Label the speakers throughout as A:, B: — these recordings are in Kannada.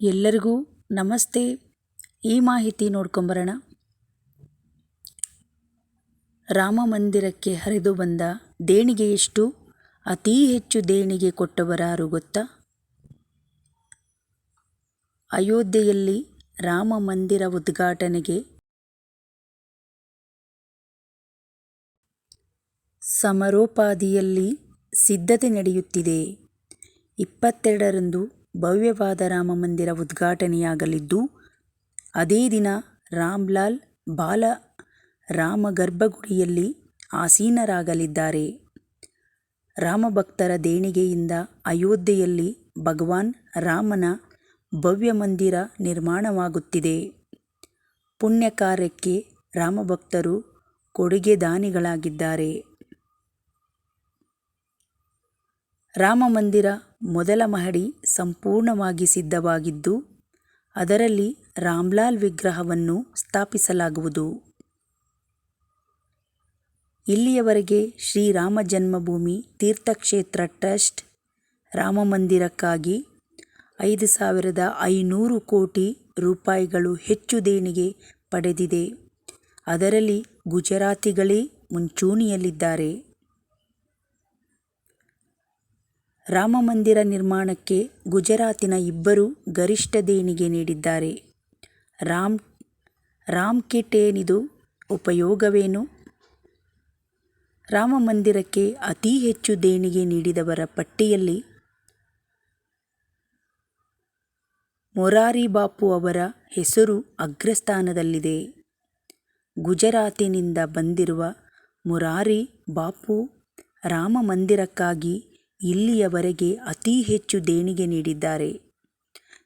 A: ಎಲ್ಲರಿಗೂ ನಮಸ್ತೆ. ಈ ಮಾಹಿತಿ ನೋಡ್ಕೊಂಬರೋಣ. ರಾಮ ಮಂದಿರಕ್ಕೆ ಹರಿದು ಬಂದ ದೇಣಿಗೆ ಎಷ್ಟು? ಅತೀ ಹೆಚ್ಚು ದೇಣಿಗೆ ಕೊಟ್ಟವರಾರು ಗೊತ್ತಾ? ಅಯೋಧ್ಯೆಯಲ್ಲಿ ರಾಮ ಮಂದಿರ ಉದ್ಘಾಟನೆಗೆ ಸಮರೋಪಾದಿಯಲ್ಲಿ ಸಿದ್ಧತೆ ನಡೆಯುತ್ತಿದೆ. ಇಪ್ಪತ್ತೆರಡರಂದು ಭವ್ಯವಾದ ರಾಮ ಮಂದಿರ ಉದ್ಘಾಟನೆಯಾಗಲಿದ್ದು, ಅದೇ ದಿನ ರಾಮ್ಲಾಲ್ ಬಾಲ ರಾಮ ಗರ್ಭಗುಡಿಯಲ್ಲಿ ಆಸೀನರಾಗಲಿದ್ದಾರೆ. ರಾಮಭಕ್ತರ ದೇಣಿಗೆಯಿಂದ ಅಯೋಧ್ಯೆಯಲ್ಲಿ ಭಗವಾನ್ ರಾಮನ ಭವ್ಯ ಮಂದಿರ ನಿರ್ಮಾಣವಾಗುತ್ತಿದೆ. ಪುಣ್ಯ ಕಾರ್ಯಕ್ಕೆ ರಾಮಭಕ್ತರು ರಾಮ ಮಂದಿರ ಮೊದಲ ಮಹಡಿ ಸಂಪೂರ್ಣವಾಗಿ ಸಿದ್ಧವಾಗಿದ್ದು, ಅದರಲ್ಲಿ ರಾಮ್ಲಾಲ್ ವಿಗ್ರಹವನ್ನು ಸ್ಥಾಪಿಸಲಾಗುವುದು. ಇಲ್ಲಿಯವರೆಗೆ ಶ್ರೀರಾಮ ಜನ್ಮಭೂಮಿ ತೀರ್ಥಕ್ಷೇತ್ರ ಟ್ರಸ್ಟ್ ರಾಮ ಮಂದಿರಕ್ಕಾಗಿ ಐದು ಸಾವಿರದ ಐನೂರು ಕೋಟಿ ರೂಪಾಯಿಗಳು ಹೆಚ್ಚು ದೇಣಿಗೆ ಪಡೆದಿದೆ. ಅದರಲ್ಲಿ ಗುಜರಾತಿಗಳೇ ಮುಂಚೂಣಿಯಲ್ಲಿದ್ದಾರೆ. ರಾಮ ಮಂದಿರ ನಿರ್ಮಾಣಕ್ಕೆ ಗುಜರಾತಿನ ಇಬ್ಬರು ಗರಿಷ್ಠ ದೇಣಿಗೆ ನೀಡಿದ್ದಾರೆ. ರಾಮ್ ರಾಮ್ ಕಿಟ್ ಏನಿದು? ಉಪಯೋಗವೇನು? ರಾಮ ಮಂದಿರಕ್ಕೆ ಅತಿ ಹೆಚ್ಚು ದೇಣಿಗೆ ನೀಡಿದವರ ಪಟ್ಟಿಯಲ್ಲಿ ಮೊರಾರಿ ಬಾಪು ಅವರ ಹೆಸರು ಅಗ್ರಸ್ಥಾನದಲ್ಲಿದೆ. ಗುಜರಾತಿನಿಂದ ಬಂದಿರುವ ಮೊರಾರಿ ಬಾಪು ರಾಮ ಮಂದಿರಕ್ಕಾಗಿ ಇಲ್ಲಿಯವರೆಗೆ ಅತಿ ಹೆಚ್ಚು ದೇಣಿಗೆ ನೀಡಿದ್ದಾರೆ.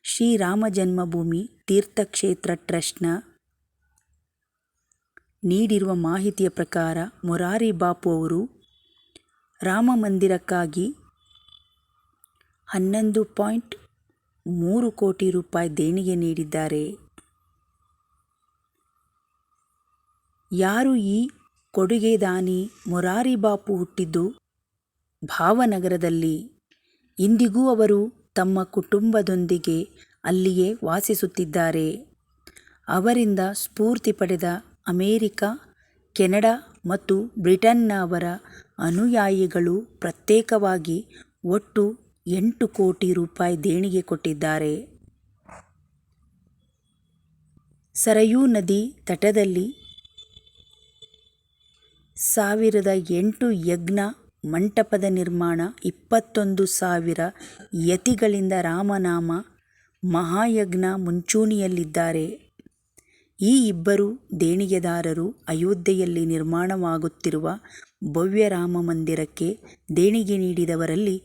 A: ಶ್ರೀರಾಮ ಜನ್ಮಭೂಮಿ ತೀರ್ಥಕ್ಷೇತ್ರ ಟ್ರಸ್ಟ್ನ ನೀಡಿರುವ ಮಾಹಿತಿಯ ಪ್ರಕಾರ ಮೊರಾರಿ ಬಾಪು ಅವರು ರಾಮ ಮಂದಿರಕ್ಕಾಗಿ ಹನ್ನೊಂದು ಪಾಯಿಂಟ್ ಮೂರು ಕೋಟಿ ರೂಪಾಯಿ ದೇಣಿಗೆ ನೀಡಿದ್ದಾರೆ. ಯಾರು ಈ ಕೊಡುಗೆದಾನಿ ಮೊರಾರಿ ಬಾಪು ಹುಟ್ಟಿದ್ದು? ಭಾವನಗರದಲ್ಲಿ ಇಂದಿಗೂ ಅವರು ತಮ್ಮ ಕುಟುಂಬದೊಂದಿಗೆ ಅಲ್ಲಿಯೇ ವಾಸಿಸುತ್ತಿದ್ದಾರೆ. ಅವರಿಂದ ಸ್ಫೂರ್ತಿ ಪಡೆದ ಅಮೇರಿಕ, ಕೆನಡಾ ಮತ್ತು ಬ್ರಿಟನ್ನ ಅವರ ಅನುಯಾಯಿಗಳು ಪ್ರತ್ಯೇಕವಾಗಿ ಒಟ್ಟು ಎಂಟು ಕೋಟಿ ರೂಪಾಯಿ ದೇಣಿಗೆ ಕೊಟ್ಟಿದ್ದಾರೆ. ಸರಯೂ ನದಿ ತಟದಲ್ಲಿ ಸಾವಿರದ ಎಂಟು ಯಜ್ಞ ಮಂಟಪದ ನಿರ್ಮಾಣ ಇಪ್ಪತ್ತೊಂದು ಸಾವಿರ ಯತಿಗಳಿಂದ ರಾಮನಾಮ ಮಹಾಯಜ್ಞ ಮುಂಚೂಣಿಯಲ್ಲಿದ್ದಾರೆ. ಈ ಇಬ್ಬರು ದೇಣಿಗೆದಾರರು ಅಯೋಧ್ಯೆಯಲ್ಲಿ ನಿರ್ಮಾಣವಾಗುತ್ತಿರುವ ಭವ್ಯ ರಾಮ ಮಂದಿರಕ್ಕೆ ದೇಣಿಗೆ ನೀಡಿದವರಲ್ಲಿ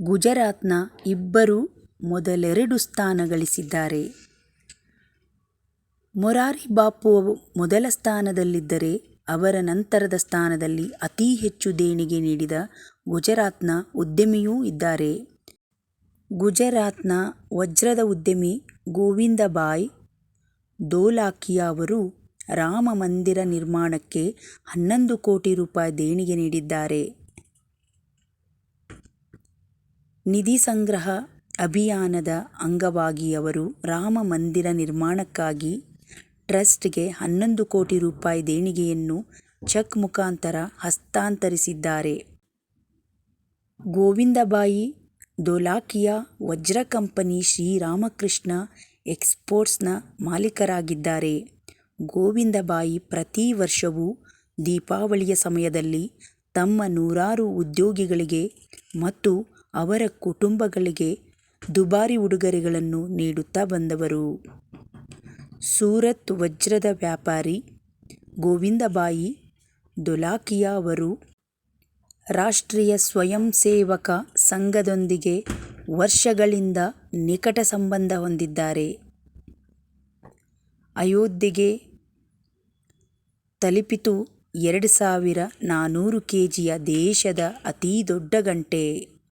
A: ಗುಜರಾತ್ನ ಇಬ್ಬರು ಮೊದಲೆರಡು ಸ್ಥಾನ ಗಳಿಸಿದ್ದಾರೆ. ಮೊರಾರಿ ಬಾಪು ಮೊದಲ ಸ್ಥಾನದಲ್ಲಿದ್ದರೆ ಅವರ ನಂತರದ ಸ್ಥಾನದಲ್ಲಿ ಅತಿ ಹೆಚ್ಚು ದೇಣಿಗೆ ನೀಡಿದ ಗುಜರಾತ್ನ ಉದ್ಯಮಿಯೂ ಇದ್ದಾರೆ. ಗುಜರಾತ್ನ ವಜ್ರದ ಉದ್ಯಮಿ ಗೋವಿಂದಭಾಯ್ ಧೋಲಾಕಿಯಾ ಅವರು ರಾಮ ಮಂದಿರ ನಿರ್ಮಾಣಕ್ಕೆ ಹನ್ನೊಂದು ಕೋಟಿ ರೂಪಾಯಿ ದೇಣಿಗೆ ನೀಡಿದ್ದಾರೆ. ನಿಧಿ ಸಂಗ್ರಹ ಅಭಿಯಾನದ ಅಂಗವಾಗಿ ಅವರು ರಾಮ ಮಂದಿರ ನಿರ್ಮಾಣಕ್ಕಾಗಿ ಟ್ರಸ್ಟ್ಗೆ ಹನ್ನೊಂದು ಕೋಟಿ ರೂಪಾಯಿ ದೇಣಿಗೆಯನ್ನು ಚೆಕ್ ಮುಖಾಂತರ ಹಸ್ತಾಂತರಿಸಿದ್ದಾರೆ. ಗೋವಿಂದಬಾಯಿ ಧೋಲಾಕಿಯಾ ವಜ್ರ ಕಂಪನಿ ಶ್ರೀರಾಮಕೃಷ್ಣ ಎಕ್ಸ್ಪೋರ್ಟ್ಸ್ನ ಮಾಲೀಕರಾಗಿದ್ದಾರೆ. ಗೋವಿಂದಬಾಯಿ ಪ್ರತಿ ವರ್ಷವೂ ದೀಪಾವಳಿಯ ಸಮಯದಲ್ಲಿ ತಮ್ಮ ನೂರಾರು ಉದ್ಯೋಗಿಗಳಿಗೆ ಮತ್ತು ಅವರ ಕುಟುಂಬಗಳಿಗೆ ದುಬಾರಿ ಉಡುಗೊರೆಗಳನ್ನು ನೀಡುತ್ತಾ ಬಂದವರು. ಸೂರತ್ ವಜ್ರದ ವ್ಯಾಪಾರಿ ಗೋವಿಂದಬಾಯಿ ಅವರು ರಾಷ್ಟ್ರೀಯ ಸ್ವಯಂ ಸೇವಕ ಸಂಘದೊಂದಿಗೆ ವರ್ಷಗಳಿಂದ ನಿಕಟ ಸಂಬಂಧ ಹೊಂದಿದ್ದಾರೆ. ಅಯೋಧ್ಯೆಗೆ ತಲುಪಿತು ಎರಡು ಸಾವಿರ ನಾನ್ನೂರು ಕೆಜಿಯ ದೇಶದ ಅತೀ ದೊಡ್ಡ ಗಂಟೆ.